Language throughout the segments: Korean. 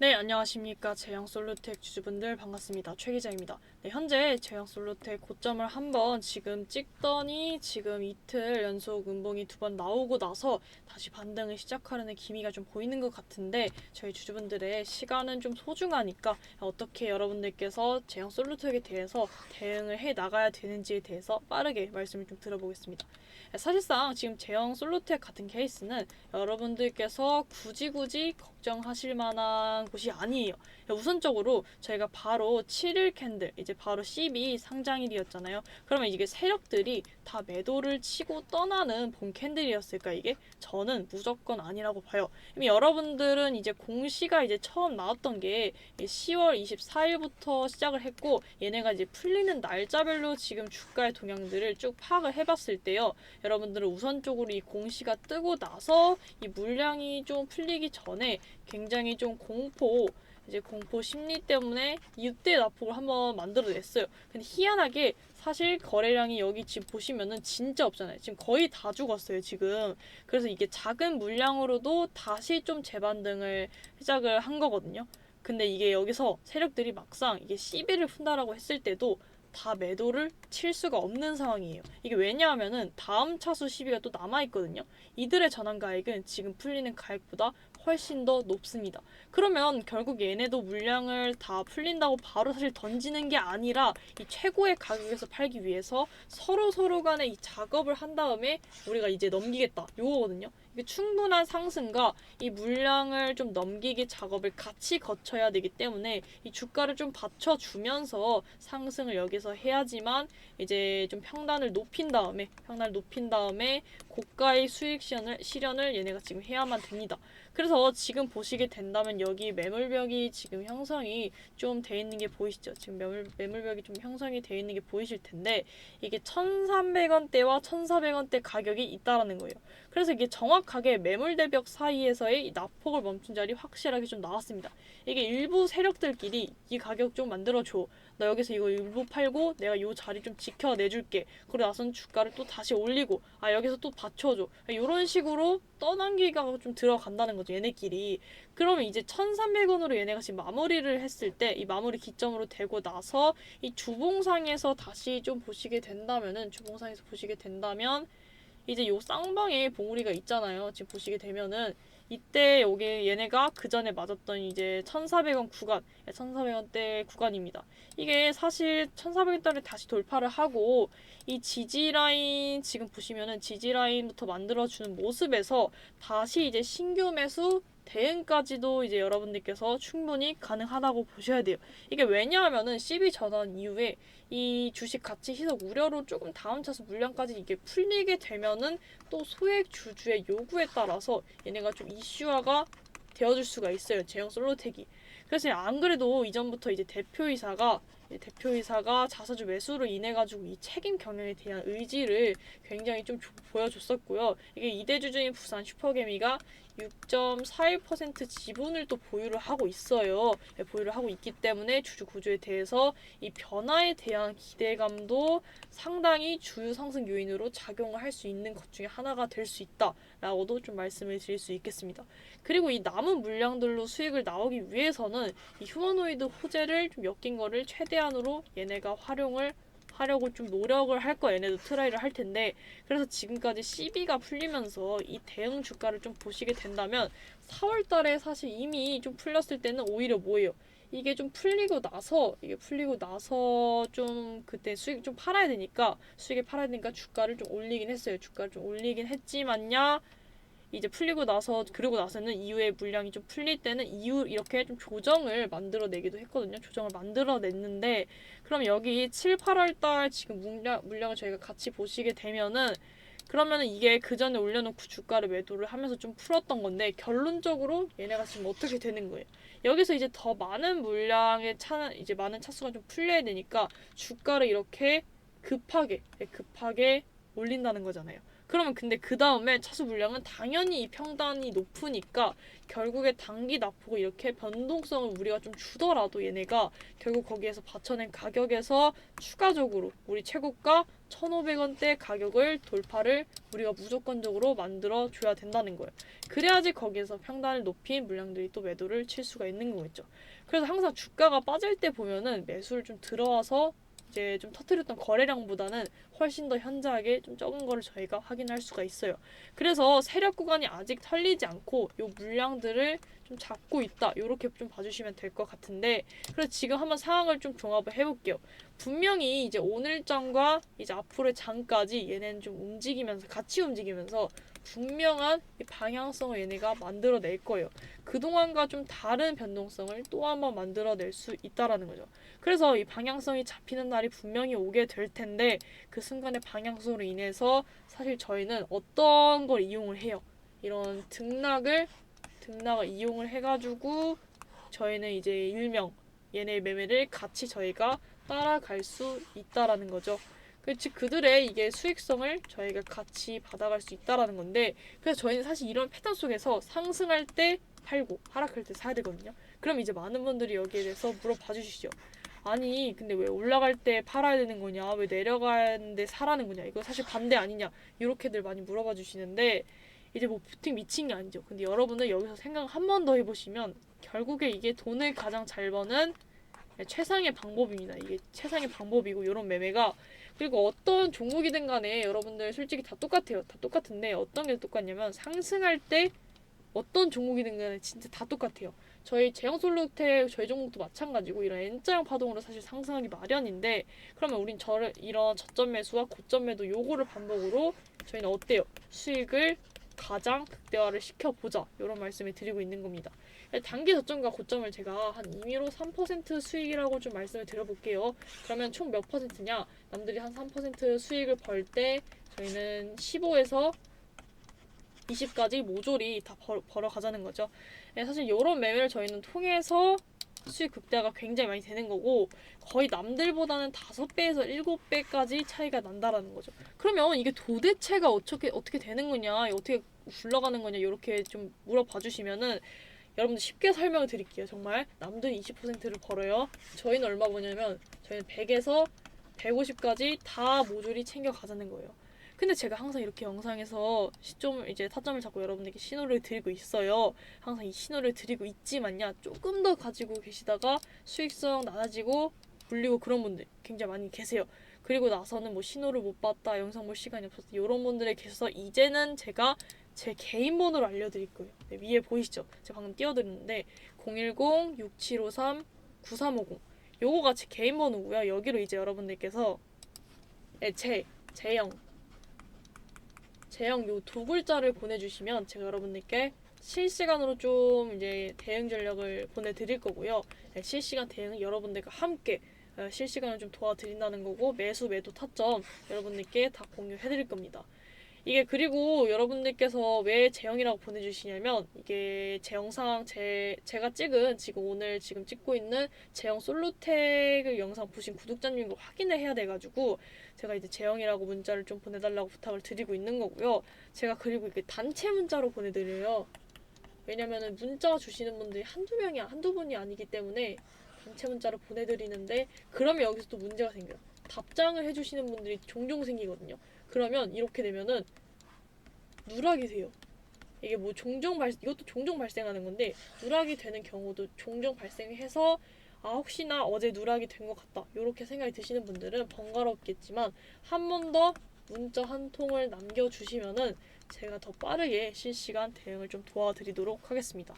네, 안녕하십니까. 제형 솔루텍 주주분들 반갑습니다. 최 기자입니다. 네, 현재 제형 솔루텍 고점을 한번 지금 찍더니 지금 이틀 연속 음봉이 두 번 나오고 나서 다시 반등을 시작하려는 기미가 좀 보이는 것 같은데 저희 주주분들의 시간은 좀 소중하니까 어떻게 여러분들께서 제형 솔루텍에 대해서 대응을 해 나가야 되는지에 대해서 빠르게 말씀을 좀 들어보겠습니다. 사실상 지금 제형 솔루텍 같은 케이스는 여러분들께서 굳이 굳이 걱정하실 만한 곳이 아니에요. 우선적으로 저희가 바로 7일 캔들 이제 바로 12 상장일이었잖아요. 그러면 이게 세력들이 다 매도를 치고 떠나는 본 캔들이었을까 이게 저는 무조건 아니라고 봐요. 이미 여러분들은 이제 공시가 이제 처음 나왔던 게 10월 24일부터 시작을 했고 얘네가 이제 풀리는 날짜별로 지금 주가의 동향들을 쭉 파악을 해봤을 때요. 여러분들은 우선적으로 이 공시가 뜨고 나서 이 물량이 좀 풀리기 전에 굉장히 좀 공포 이제 공포 심리 때문에 이때 납폭을 한번 만들어냈어요. 근데 희한하게 사실 거래량이 여기 지금 보시면은 진짜 없잖아요. 지금 거의 다 죽었어요, 지금. 그래서 이게 작은 물량으로도 다시 좀 재반등을 시작을 한 거거든요. 근데 이게 여기서 세력들이 막상 이게 시비를 푼다라고 했을 때도 다 매도를 칠 수가 없는 상황이에요. 이게 왜냐하면은 다음 차수 시비가 또 남아 있거든요. 이들의 전환 가액은 지금 풀리는 가액보다 훨씬 더 높습니다. 그러면 결국 얘네도 물량을 다 풀린다고 바로 사실 던지는 게 아니라 이 최고의 가격에서 팔기 위해서 서로 서로 간에 이 작업을 한 다음에 우리가 이제 넘기겠다 요거거든요. 충분한 상승과 이 물량을 좀 넘기기 작업을 같이 거쳐야 되기 때문에 이 주가를 좀 받쳐주면서 상승을 여기서 해야지만 이제 좀 평단을 높인 다음에 평단을 높인 다음에 고가의 수익 실현을 실현을 얘네가 지금 해야만 됩니다. 그래서 지금 보시게 된다면 여기 매물벽이 지금 형성이 좀 돼 있는 게 보이시죠? 지금 매물, 매물벽이 좀 형성이 돼 있는 게 보이실 텐데 이게 1,300원대와 1,400원대 가격이 있다라는 거예요. 그래서 이게 정확하게 매물 대벽 사이에서의 이 낙폭을 멈춘 자리 확실하게 좀 나왔습니다. 이게 일부 세력들끼리 이 가격 좀 만들어줘. 나 여기서 이거 일부 팔고 내가 요 자리 좀 지켜내줄게. 그러고 나서는 주가를 또 다시 올리고 아 여기서 또 받쳐줘. 이런 식으로 떠넘기가 좀 들어간다는 거죠 얘네끼리. 그러면 이제 1,300원으로 얘네가 지금 마무리를 했을 때 이 마무리 기점으로 되고 나서 이 주봉상에서 다시 좀 보시게 된다면은 주봉상에서 보시게 된다면 이제 요 쌍방에 봉우리가 있잖아요. 지금 보시게 되면은 이때 여기 얘네가 그 전에 맞았던 이제 1,400원 구간, 1,400원대 구간입니다. 이게 사실 1,400원대를 다시 돌파를 하고 이 지지 라인 지금 보시면은 지지 라인부터 만들어 주는 모습에서 다시 이제 신규 매수 대응까지도 이제 여러분들께서 충분히 가능하다고 보셔야 돼요. 이게 왜냐하면은 CB 전환 이후에 이 주식 가치 희석 우려로 조금 다음 차수 물량까지 이게 풀리게 되면은 또 소액 주주의 요구에 따라서 얘네가 좀 이슈화가 되어줄 수가 있어요. 제형 솔로텍이. 그래서 안 그래도 이전부터 이제 대표이사가 대표이사가 자사주 매수로 인해 가지고 이 책임 경영에 대한 의지를 굉장히 좀 보여줬었고요. 이게 이대주주인 부산 슈퍼개미가 6.41% 지분을 또 보유를 하고 있어요. 네, 보유를 하고 있기 때문에 주주 구조에 대해서 이 변화에 대한 기대감도 상당히 주요 상승 요인으로 작용을 할 수 있는 것 중에 하나가 될 수 있다라고도 좀 말씀을 드릴 수 있겠습니다. 그리고 이 남은 물량들로 수익을 나오기 위해서는 이 휴머노이드 호재를 좀 엮인 거를 최대한 으로 얘네가 활용을 하려고 좀 노력을 할 거야. 얘네도 트라이를 할 텐데. 그래서 지금까지 CB가 풀리면서 이 대응 주가를 좀 보시게 된다면 4월 달에 사실 이미 좀 풀렸을 때는 오히려 뭐예요? 이게 좀 풀리고 나서 이게 풀리고 나서 좀 그때 수익 좀 팔아야 되니까 수익을 팔아야 되니까 주가를 좀 올리긴 했어요. 주가를 좀 올리긴 했지만야 이제 풀리고 나서 그리고 나서는 이후에 물량이 좀 풀릴 때는 이후 이렇게 좀 조정을 만들어내기도 했거든요. 조정을 만들어냈는데 그럼 여기 7, 8월 달 지금 물량 물량을 저희가 같이 보시게 되면은 그러면은 이게 그 전에 올려놓고 주가를 매도를 하면서 좀 풀었던 건데 결론적으로 얘네가 지금 어떻게 되는 거예요? 여기서 이제 더 많은 물량의 차 이제 많은 차수가 좀 풀려야 되니까 주가를 이렇게 급하게 급하게 올린다는 거잖아요. 그러면 근데 그 다음에 차수 물량은 당연히 이 평단이 높으니까 결국에 단기 낙폭을 이렇게 변동성을 우리가 좀 주더라도 얘네가 결국 거기에서 받쳐낸 가격에서 추가적으로 우리 최고가 1,500원대 가격을 돌파를 우리가 무조건적으로 만들어 줘야 된다는 거예요. 그래야지 거기에서 평단을 높인 물량들이 또 매도를 칠 수가 있는 거겠죠. 그래서 항상 주가가 빠질 때 보면은 매수를 좀 들어와서 이제 좀 터트렸던 거래량보다는 훨씬 더 현저하게 좀 적은 거를 저희가 확인할 수가 있어요. 그래서 세력 구간이 아직 털리지 않고 요 물량들을 좀 잡고 있다. 요렇게 좀 봐주시면 될 것 같은데 그래서 지금 한번 상황을 좀 종합을 해볼게요. 분명히 이제 오늘장과 이제 앞으로의 장까지 얘네는 좀 움직이면서 같이 움직이면서 분명한 이 방향성을 얘네가 만들어낼 거예요. 그동안과 좀 다른 변동성을 또 한번 만들어낼 수 있다라는 거죠. 그래서 이 방향성이 잡히는 날이 분명히 오게 될 텐데 그 순간의 방향성으로 인해서 사실 저희는 어떤 걸 이용을 해요. 이런 등락을 등락을 이용을 해가지고 저희는 이제 일명 얘네 매매를 같이 저희가 따라갈 수 있다라는 거죠. 그렇지 그들의 이게 수익성을 저희가 같이 받아갈 수 있다라는 건데 그래서 저희는 사실 이런 패턴 속에서 상승할 때 팔고 하락할 때 사야 되거든요. 그럼 이제 많은 분들이 여기에 대해서 물어봐 주시죠. 아니 근데 왜 올라갈 때 팔아야 되는 거냐? 왜 내려가는데 사라는 거냐? 이거 사실 반대 아니냐? 이렇게들 많이 물어봐 주시는데 이제 뭐 부팅 미친 게 아니죠. 근데 여러분들 여기서 생각 한 번 더 해보시면 결국에 이게 돈을 가장 잘 버는 최상의 방법입니다. 이게 최상의 방법이고 이런 매매가 그리고 어떤 종목이든 간에 여러분들 솔직히 다 똑같아요 다 똑같은데 어떤 게 똑같냐면 상승할 때 어떤 종목이든 간에 진짜 다 똑같아요 저희 제형솔루텍 저희 종목도 마찬가지고 이런 N자형 파동으로 사실 상승하기 마련인데 그러면 우린 저를 이런 저점 매수와 고점 매도 요거를 반복으로 저희는 어때요? 수익을 가장 극대화를 시켜보자 이런 말씀을 드리고 있는 겁니다. 단기 저점과 고점을 제가 한 임의로 3% 수익이라고 좀 말씀을 드려볼게요. 그러면 총 몇 퍼센트냐? 남들이 한 3% 수익을 벌 때 저희는 15에서 20까지 모조리 다 벌, 벌어가자는 거죠. 네, 사실 이런 매매를 저희는 통해서 수익 극대화가 굉장히 많이 되는 거고 거의 남들보다는 다섯 배에서 일곱 배까지 차이가 난다라는 거죠. 그러면 이게 도대체가 어떻게 어떻게 되는 거냐, 어떻게 굴러가는 거냐 이렇게 좀 물어봐 주시면은 여러분들 쉽게 설명을 드릴게요. 정말 남들이 20%를 벌어요. 저희는 얼마 버냐면 저희는 100에서 150까지 다 모조리 챙겨 가자는 거예요. 근데 제가 항상 이렇게 영상에서 시점을 이제 타점을 잡고 여러분들께 신호를 드리고 있어요. 항상 이 신호를 드리고 있지만요. 조금 더 가지고 계시다가 수익성 낮아지고 불리고 그런 분들 굉장히 많이 계세요. 그리고 나서는 뭐 신호를 못 봤다, 영상 볼 시간이 없었다 이런 분들에 계셔서 이제는 제가 제 개인 번호로 알려드릴 거예요. 네, 위에 보이시죠? 제가 방금 띄워드렸는데 010-6753-9350 요거가 제 개인 번호고요. 여기로 이제 여러분들께서 네, 제, 제영 제형 요 두 글자를 보내주시면 제가 여러분들께 실시간으로 좀 이제 대응 전략을 보내드릴 거고요. 네, 실시간 대응 여러분들과 함께 어, 실시간을 좀 도와드린다는 거고 매수 매도 타점 여러분들께 다 공유해드릴 겁니다. 이게 그리고 여러분들께서 왜 제형이라고 보내주시냐면 이게 제 영상 제 제가 찍은 지금 오늘 지금 찍고 있는 제형 솔로텍을 영상 보신 구독자님과 확인을 해야 돼가지고 제가 이제 제형이라고 문자를 좀 보내달라고 부탁을 드리고 있는 거고요. 제가 그리고 이게 단체 문자로 보내드려요. 왜냐면은 문자 주시는 분들이 한두 명이 한두 분이 아니기 때문에 단체 문자를 보내드리는데 그러면 여기서 또 문제가 생겨요. 답장을 해주시는 분들이 종종 생기거든요. 그러면 이렇게 되면은 누락이 돼요. 이게 뭐 종종 발 이것도 종종 발생하는 건데 누락이 되는 경우도 종종 발생해서 아 혹시나 어제 누락이 된 것 같다 이렇게 생각이 드시는 분들은 번거롭겠지만 한 번 더 문자 한 통을 남겨주시면은 제가 더 빠르게 실시간 대응을 좀 도와드리도록 하겠습니다.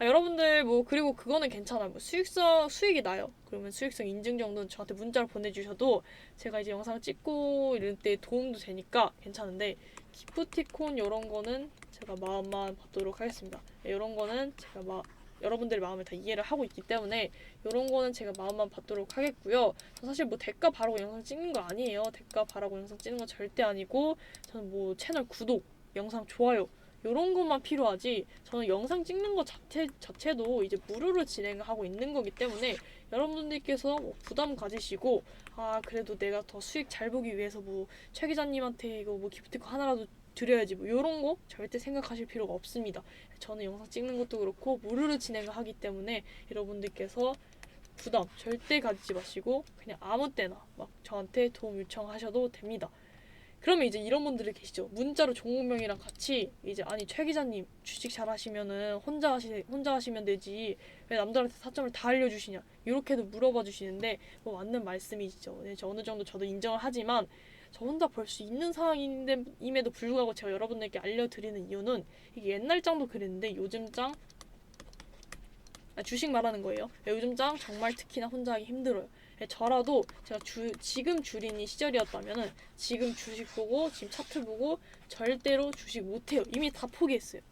아, 여러분들 뭐 그리고 그거는 괜찮아요. 뭐 수익성 수익이 나요. 그러면 수익성 인증 정도는 저한테 문자로 보내주셔도 제가 이제 영상 찍고 이럴 때 도움도 되니까 괜찮은데 기프티콘 이런 거는 제가 마음만 받도록 하겠습니다. 이런 거는 제가 막 여러분들의 마음을 다 이해를 하고 있기 때문에 이런 거는 제가 마음만 받도록 하겠고요. 저 사실 뭐 대가 바라고 영상 찍는 거 아니에요. 대가 바라고 영상 찍는 건 절대 아니고 저는 뭐 채널 구독, 영상 좋아요 이런 것만 필요하지 저는 영상 찍는 것 자체, 자체도 이제 무료로 진행하고 있는 거기 때문에 여러분들께서 뭐 부담 가지시고 아 그래도 내가 더 수익 잘 보기 위해서 뭐 최 기자님한테 이거 뭐 기프티콘 하나라도 드려야지 뭐 이런 거 절대 생각하실 필요가 없습니다. 저는 영상 찍는 것도 그렇고 무료로 진행을 하기 때문에 여러분들께서 부담 절대 가지지 마시고 그냥 아무 때나 막 저한테 도움 요청하셔도 됩니다. 그러면 이제 이런 분들이 계시죠. 문자로 종목명이랑 같이 이제 아니 최 기자님 주식 잘하시면은 혼자 하시 혼자 하시면 되지 왜 남들한테 사점을 다 알려주시냐 이렇게도 물어봐 주시는데 뭐 맞는 말씀이시죠. 네, 저 어느 정도 저도 인정을 하지만 저 혼자 벌 수 있는 상황임에도 불구하고 제가 여러분들께 알려드리는 이유는 이게 옛날 장도 그랬는데 요즘 장 아, 주식 말하는 거예요. 요즘 장 정말 특히나 혼자 하기 힘들어요. 예, 저라도 제가 주, 지금 주린이 시절이었다면은 지금 주식 보고 지금 차트 보고 절대로 주식 못해요. 이미 다 포기했어요.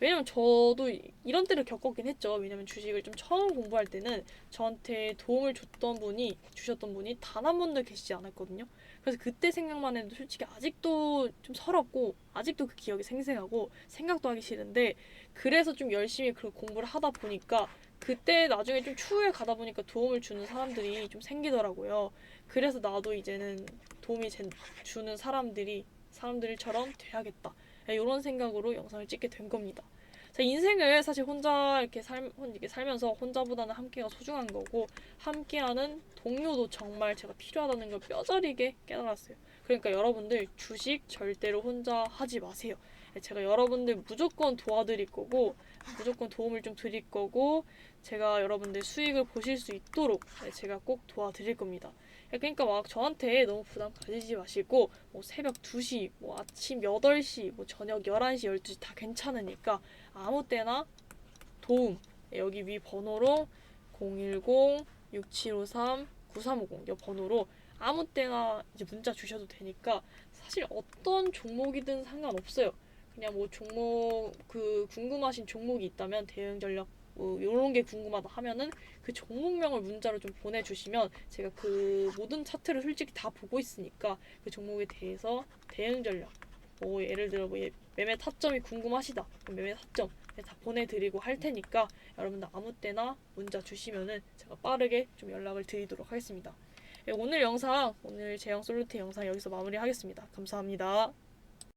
왜냐면 저도 이- 이런 때를 겪었긴 했죠. 왜냐면 주식을 좀 처음 공부할 때는 저한테 도움을 줬던 분이 주셨던 분이 단 한 분도 계시지 않았거든요. 그래서 그때 생각만 해도 솔직히 아직도 좀 서럽고 아직도 그 기억이 생생하고 생각도 하기 싫은데 그래서 좀 열심히 그 공부를 하다 보니까 그때 나중에 좀 추후에 가다 보니까 도움을 주는 사람들이 좀 생기더라고요. 그래서 나도 이제는 도움이 제- 주는 사람들이 사람들처럼 돼야겠다. 이런 생각으로 영상을 찍게 된 겁니다. 제 인생을 사실 혼자 이렇게 살 혼- 이렇게 살면서 혼자보다는 함께가 소중한 거고 함께하는 동료도 정말 제가 필요하다는 걸 뼈저리게 깨달았어요. 그러니까 여러분들 주식 절대로 혼자 하지 마세요. 제가 여러분들 무조건 도와드릴 거고 무조건 도움을 좀 드릴 거고 제가 여러분들 수익을 보실 수 있도록 제가 꼭 도와드릴 겁니다. 그러니까 막 저한테 너무 부담 가지지 마시고 뭐 새벽 2시, 뭐 아침 8시, 뭐 저녁 11시, 12시 다 괜찮으니까 아무 때나 도움 여기 위 번호로 010-6753-9350 이 번호로 아무 때나 이제 문자 주셔도 되니까 사실 어떤 종목이든 상관없어요. 그냥 뭐 종목 그 궁금하신 종목이 있다면 대응 전략 뭐 이런 게 궁금하다 하면은 그 종목명을 문자로 좀 보내주시면 제가 그 모든 차트를 솔직히 다 보고 있으니까 그 종목에 대해서 대응 전략 뭐 예를 들어 뭐 예- 매매 타점이 궁금하시다 매매 타점 네, 다 보내드리고 할 테니까 여러분들 아무 때나 문자 주시면은 제가 빠르게 좀 연락을 드리도록 하겠습니다. 네, 오늘 영상 오늘 제형 솔루트 영상 여기서 마무리하겠습니다. 감사합니다.